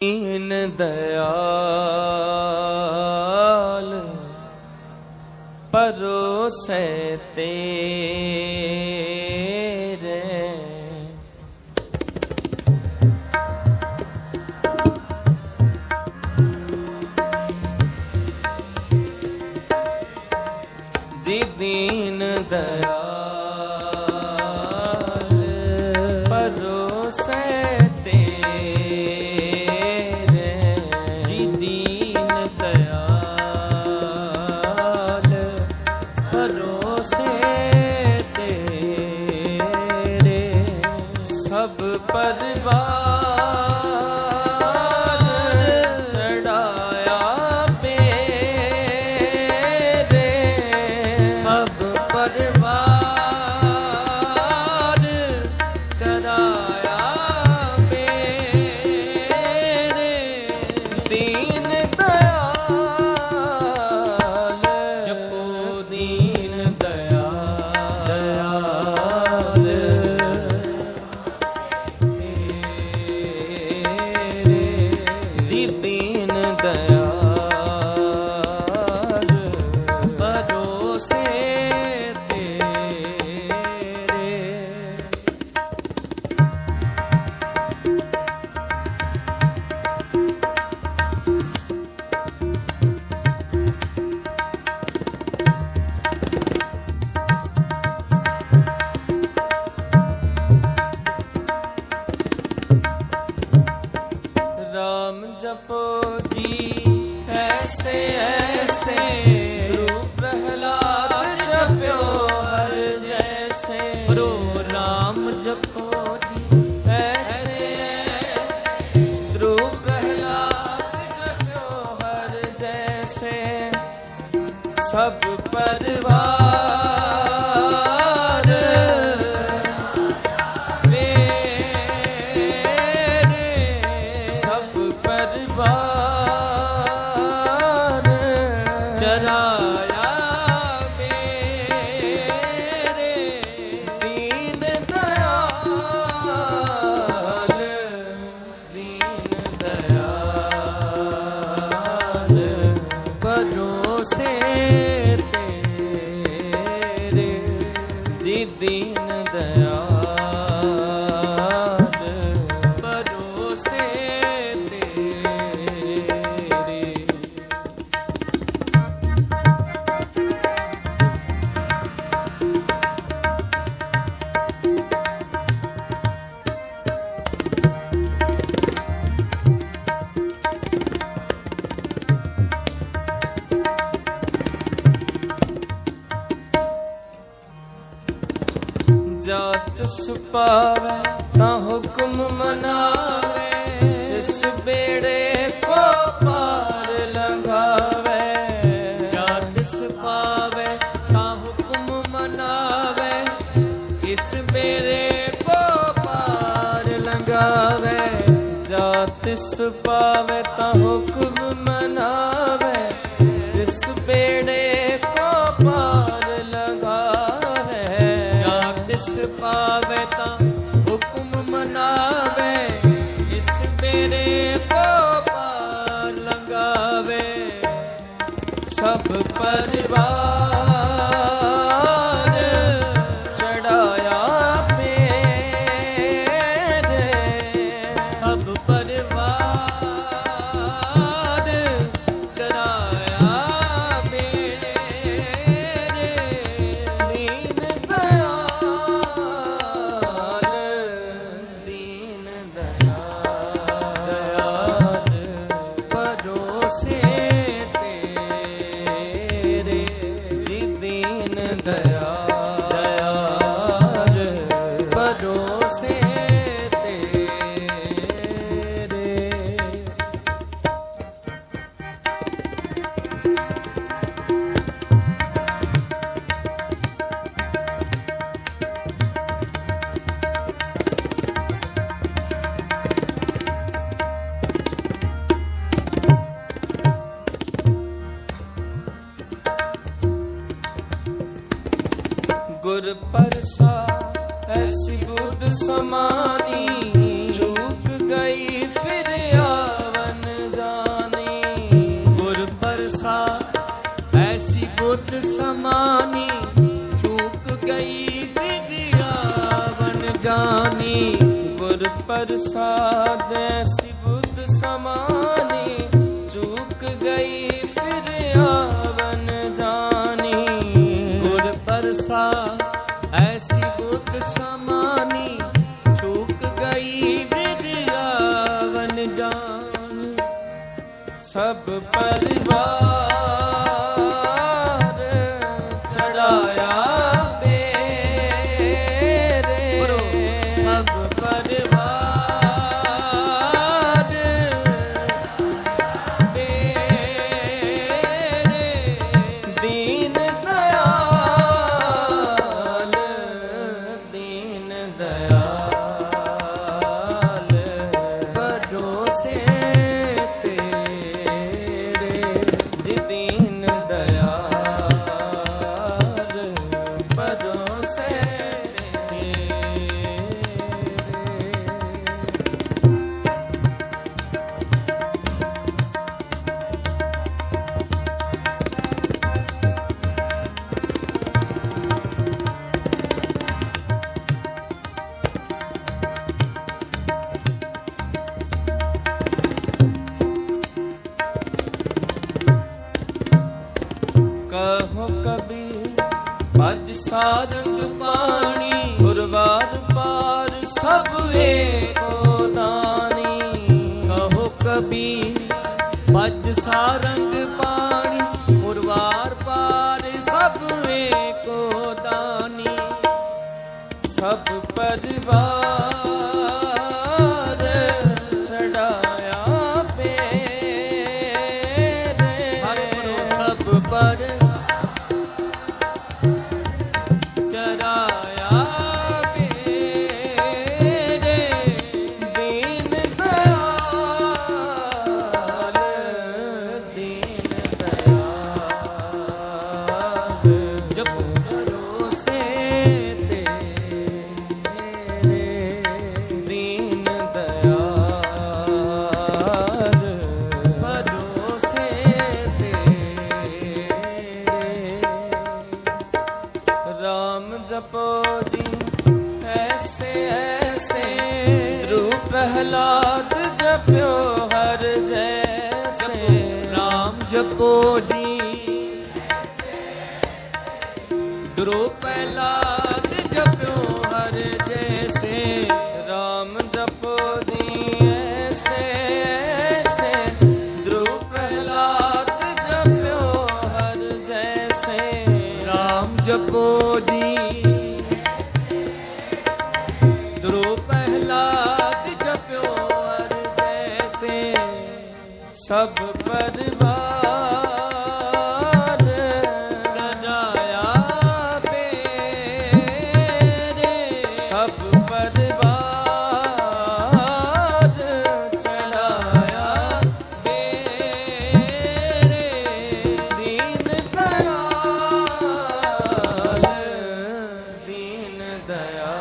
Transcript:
ਦੀਨ ਦਇਆਲ ਪਰੋਸੈ ਤੇਰੇ ਜਪੋ ਜੀ ਐਸੇ ਐਸੇ ਜਾਤ ਸੁਪਾਵੇ ਤਾਂ ਹੁਕਮ ਮਨਾਵੇ ਇਸ ਬੇੜੇ ਕੋ ਪਾਰ ਲੰਘਾਵੇ। ਜਦ ਪਾਵੇ ਤਾਂ ਹੁਕਮ ਮਨਾਵੇ, ਇਸ ਮੇਰੇ ਕੋ ਪਾਰ ਲੰਗਾਵੇ ਜਾਤ ਸੁਪਾਵੇ ਤਾਂ ਹੁਕਮ ਮਨਾਵੇ। ਜਦ ਪਾਵੇ ਤਾਂ ਹੁਕਮ ਮਨਾਵੇ ਇਸ ਮੇਰੇ ਕੋ ਪਾਰ ਲੰਗਾਵੇ ਸਭ ਪਰਿਵਾਰ ਗੁਰ ਪਰਸਾ ਐਸੀ ਬੁੱਧ ਸਮਾਨੀ ਝੁਕ ਗਈ ਫਿਰ ਆਵਨ ਜਾਣੀ ਗੁਰ ਪਰਸਾ ਐਸੀ ਬੁੱਧ ਸਮਾਨੀ ਝੁਕ ਗਈ ਫਿਰ ਆਵਨ ਜਾਣੀ ਗੁਰ ਪ੍ਰਸਾਦ ਸਮਾਨੀ ਚੂਕ ਗਈ ਵਿਦਿਆਵਨ ਜਾਨੀ। ਸਭ ਪਰਿਵਾਰ ਭਜ ਸਾਰੰਗ ਪਾਣੀ ਉਰਵਾਰ ਪਾਰ ਸਭ ਏਕੋ ਦਾਨੀ। ਸਭ ਪਰਿਵਾਰ ਗੁਰੂ ਪਹਿਲਾਦ ਜਪਿਓ ਹਰ ਜੈਸੇ, ਰਾਮ ਜਪੋ ਦੀ ਐਸੇ ਐਸੇ। ਧਰੂ ਪ੍ਰਹਲਾਦ ਜਪਿਓ ਹਰ ਜੈਸੇ, ਰਾਮ ਜਪੋ ਜੀ ਗੁਰੂ ਪਹਿਲਾਦ ਜਪਿਓ ਹਰ ਜੈਸੇ, ਸਭ दया